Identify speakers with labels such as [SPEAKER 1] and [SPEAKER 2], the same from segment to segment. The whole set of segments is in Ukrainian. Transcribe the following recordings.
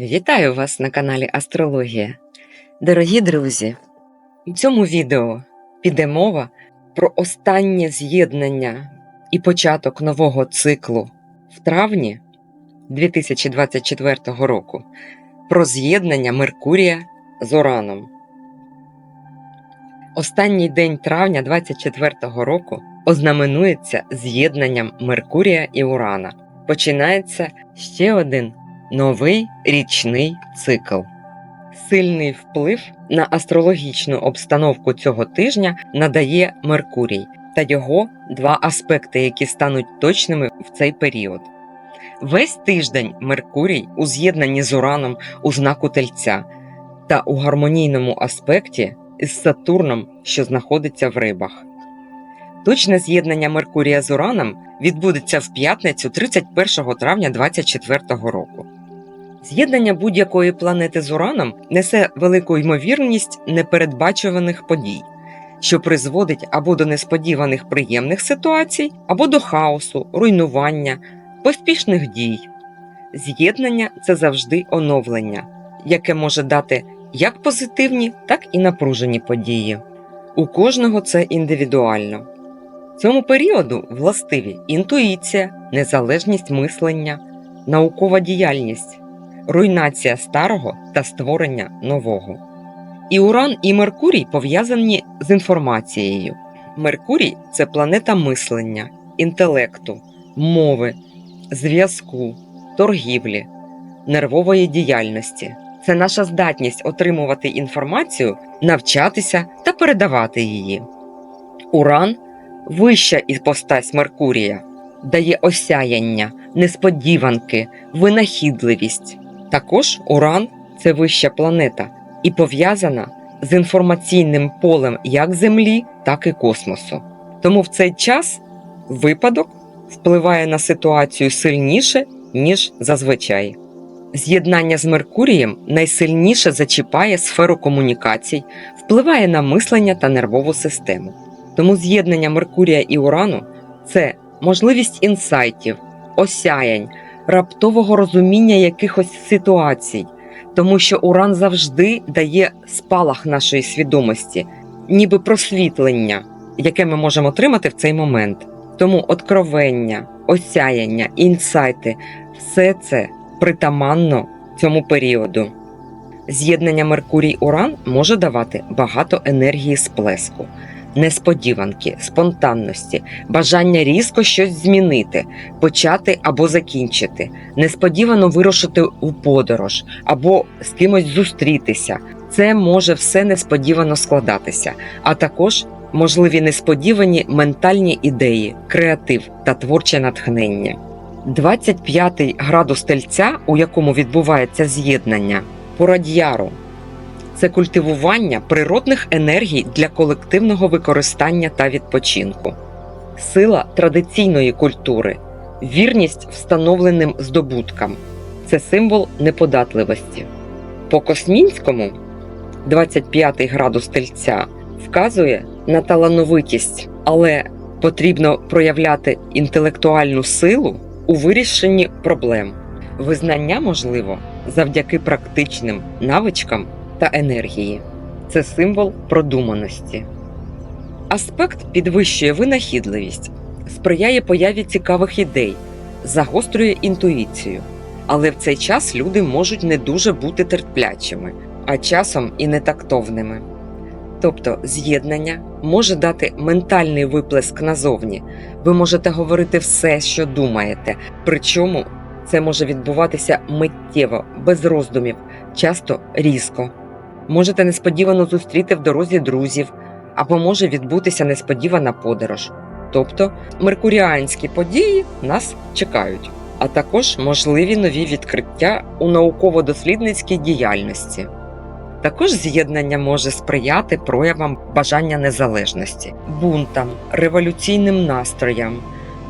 [SPEAKER 1] Вітаю вас на каналі Астрологія. Дорогі друзі, у цьому відео піде мова про останнє з'єднання і початок нового циклу в травні 2024 року про з'єднання Меркурія з Ураном. Останній день травня 2024 року ознаменується з'єднанням Меркурія і Урана. Починається ще один новий річний цикл. Сильний вплив на астрологічну обстановку цього тижня надає Меркурій та його два аспекти, які стануть точними в цей період. Весь тиждень Меркурій у з'єднанні з Ураном у знаку Тельця та у гармонійному аспекті із Сатурном, що знаходиться в рибах. Точне з'єднання Меркурія з Ураном відбудеться в п'ятницю 31 травня 2024 року. З'єднання будь-якої планети з Ураном несе велику ймовірність непередбачуваних подій, що призводить або до несподіваних приємних ситуацій, або до хаосу, руйнування, поспішних дій. З'єднання це завжди оновлення, яке може дати як позитивні, так і напружені події. У кожного це індивідуально. Цьому періоду властиві інтуїція, незалежність мислення, наукова діяльність, руйнація старого та створення нового. І Уран і Меркурій пов'язані з інформацією. Меркурій це планета мислення, інтелекту, мови, зв'язку, торгівлі, нервової діяльності. Це наша здатність отримувати інформацію, навчатися та передавати її. Уран вища іпостась Меркурія, дає осяяння, несподіванки, винахідливість. Також Уран це вища планета і пов'язана з інформаційним полем як Землі, так і космосу. Тому в цей час випадок впливає на ситуацію сильніше, ніж зазвичай. З'єднання з Меркурієм найсильніше зачіпає сферу комунікацій, впливає на мислення та нервову систему. Тому з'єднання Меркурія і Урану це можливість інсайтів, осяянь, раптового розуміння якихось ситуацій, тому що Уран завжди дає спалах нашої свідомості, ніби просвітлення, яке ми можемо отримати в цей момент. Тому откровення, осяяння, інсайти все це притаманно цьому періоду. З'єднання Меркурій-Уран може давати багато енергії сплеску, несподіванки, спонтанності, бажання різко щось змінити, почати або закінчити, несподівано вирушити у подорож або з кимось зустрітися. Це може все несподівано складатися, а також можливі несподівані ментальні ідеї, креатив та творче натхнення. 25 градус тельця, у якому відбувається з'єднання, порадьяру це культивування природних енергій для колективного використання та відпочинку, сила традиційної культури, вірність встановленим здобуткам це символ неподатливості. По космінському 25 градус тельця вказує на талановитість, але потрібно проявляти інтелектуальну силу у вирішенні проблем. Визнання можливо завдяки практичним навичкам та енергії. Це символ продуманості. Аспект підвищує винахідливість, сприяє появі цікавих ідей, загострює інтуїцію. Але в цей час люди можуть не дуже бути терплячими, а часом і нетактовними. Тобто з'єднання може дати ментальний виплеск назовні. Ви можете говорити все, що думаєте, причому це може відбуватися миттєво, без роздумів, часто різко. Можете несподівано зустріти в дорозі друзів, або може відбутися несподівана подорож. Тобто меркуріанські події нас чекають, а також можливі нові відкриття у науково-дослідницькій діяльності. Також з'єднання може сприяти проявам бажання незалежності, бунтам, революційним настроям,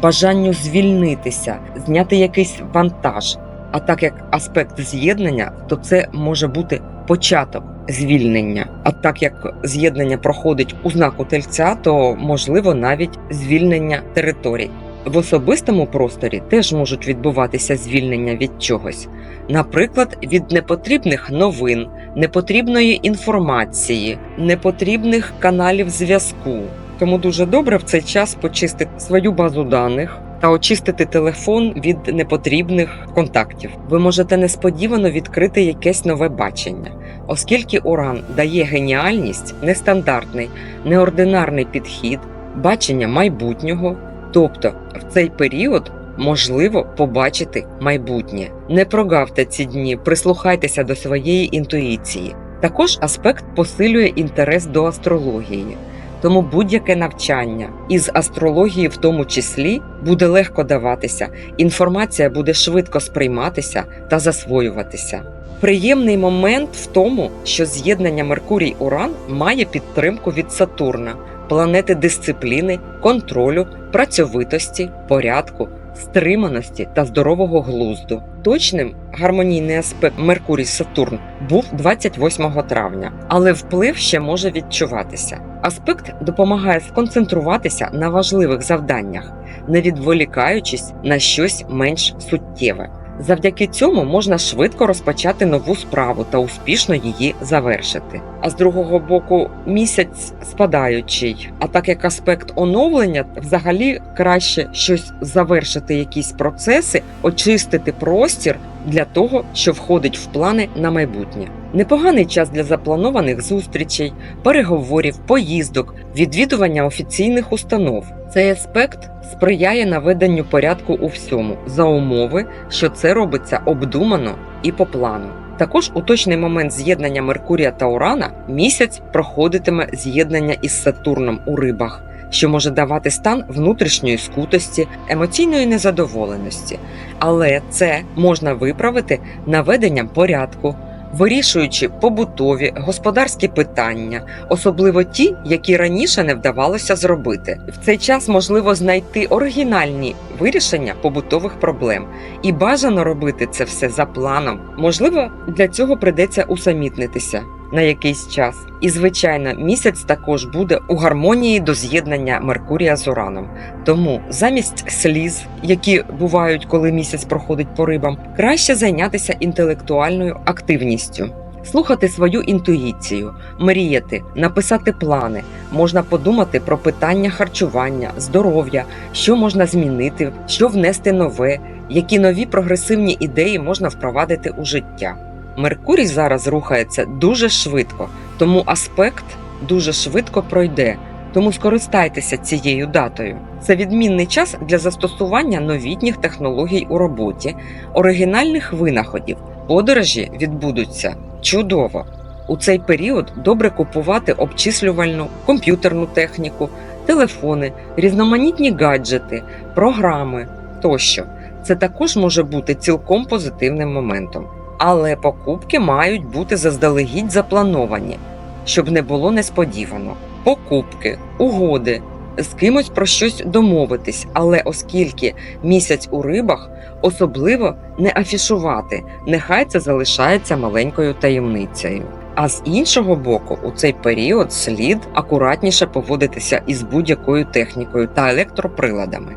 [SPEAKER 1] бажанню звільнитися, зняти якийсь вантаж. А так як аспект з'єднання, то це може бути початок звільнення. А так як з'єднання проходить у знаку тельця, то можливо навіть звільнення територій. В особистому просторі теж можуть відбуватися звільнення від чогось, наприклад, від непотрібних новин, непотрібної інформації, непотрібних каналів зв'язку. Тому дуже добре в цей час почистити свою базу даних та очистити телефон від непотрібних контактів. Ви можете несподівано відкрити якесь нове бачення, оскільки Уран дає геніальність, нестандартний, неординарний підхід, бачення майбутнього. Тобто в цей період можливо побачити майбутнє. Не прогавте ці дні, прислухайтеся до своєї інтуїції. Також аспект посилює інтерес до астрології. Тому будь-яке навчання із астрології, в тому числі, буде легко даватися, інформація буде швидко сприйматися та засвоюватися. Приємний момент в тому, що з'єднання Меркурій-Уран має підтримку від Сатурна, планети дисципліни, контролю, працьовитості, порядку, стриманості та здорового глузду. Точним гармонійний аспект Меркурій-Сатурн був 28 травня, але вплив ще може відчуватися. Аспект допомагає сконцентруватися на важливих завданнях, не відволікаючись на щось менш суттєве. Завдяки цьому можна швидко розпочати нову справу та успішно її завершити. А з другого боку, місяць спадаючий. А так як аспект оновлення, взагалі краще щось завершити, якісь процеси, очистити простір для того, що входить в плани на майбутнє. Непоганий час для запланованих зустрічей, переговорів, поїздок, відвідування офіційних установ. Цей аспект сприяє наведенню порядку у всьому за умови, що це робиться обдумано і по плану. Також у точний момент з'єднання Меркурія та Урана місяць проходитиме з'єднання із Сатурном у рибах, що може давати стан внутрішньої скутості, емоційної незадоволеності. Але це можна виправити наведенням порядку, вирішуючи побутові господарські питання, особливо ті, які раніше не вдавалося зробити. В цей час можливо знайти оригінальні вирішення побутових проблем, і бажано робити це все за планом. Можливо, для цього придеться усамітнитися на якийсь час. І, звичайно, місяць також буде у гармонії до з'єднання Меркурія з Ураном. Тому замість сліз, які бувають, коли місяць проходить по рибам, краще зайнятися інтелектуальною активністю. Слухати свою інтуїцію, мріяти, написати плани, можна подумати про питання харчування, здоров'я, що можна змінити, що внести нове, які нові прогресивні ідеї можна впровадити у життя. Меркурій зараз рухається дуже швидко, тому аспект дуже швидко пройде. Тому скористайтеся цією датою. Це відмінний час для застосування новітніх технологій у роботі, оригінальних винаходів. Подорожі відбудуться чудово. У цей період добре купувати обчислювальну комп'ютерну техніку, телефони, різноманітні гаджети, програми тощо. Це також може бути цілком позитивним моментом. Але покупки мають бути заздалегідь заплановані, щоб не було несподівано. Покупки, угоди, з кимось про щось домовитись, але оскільки місяць у рибах, особливо не афішувати, нехай це залишається маленькою таємницею. А з іншого боку, у цей період слід акуратніше поводитися із будь-якою технікою та електроприладами.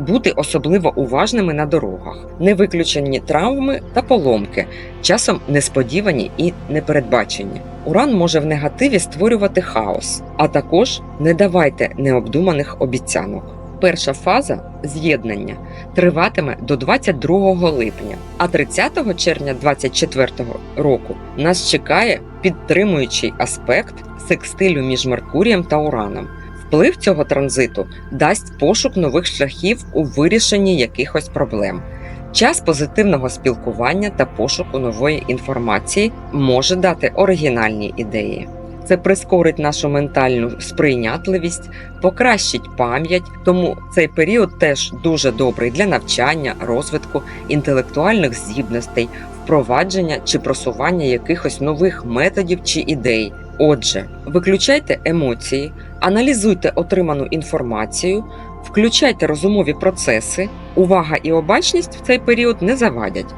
[SPEAKER 1] Бути особливо уважними на дорогах, не виключені травми та поломки, часом несподівані і непередбачені. Уран може в негативі створювати хаос, а також не давайте необдуманих обіцянок. Перша фаза з'єднання триватиме до 22 липня, а 30 червня 2024 року нас чекає підтримуючий аспект секстилю між Меркурієм та Ураном. Вплив цього транзиту дасть пошук нових шляхів у вирішенні якихось проблем. Час позитивного спілкування та пошуку нової інформації може дати оригінальні ідеї. Це прискорить нашу ментальну сприйнятливість, покращить пам'ять, тому цей період теж дуже добрий для навчання, розвитку інтелектуальних здібностей, впровадження чи просування якихось нових методів чи ідей. Отже, виключайте емоції, аналізуйте отриману інформацію, включайте розумові процеси, увага і обачність в цей період не завадять.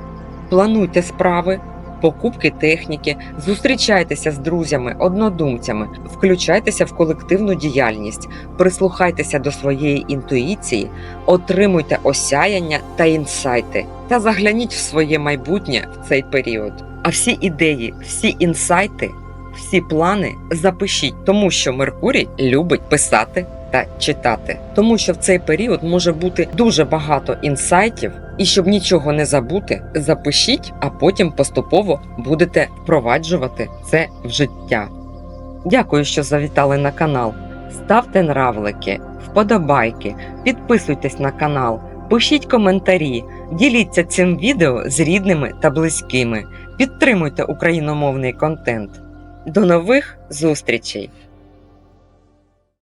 [SPEAKER 1] Плануйте справи, покупки техніки, зустрічайтеся з друзями, однодумцями, включайтеся в колективну діяльність, прислухайтеся до своєї інтуїції, отримуйте осяяння та інсайти та загляніть в своє майбутнє в цей період. А всі ідеї, всі інсайти, всі плани запишіть, тому що Меркурій любить писати та читати, тому що в цей період може бути дуже багато інсайтів, і щоб нічого не забути, запишіть, а потім поступово будете впроваджувати це в життя. Дякую, що завітали на канал. Ставте нравлики, вподобайки, підписуйтесь на канал, пишіть коментарі, діліться цим відео з рідними та близькими, підтримуйте україномовний контент. До нових зустрічей!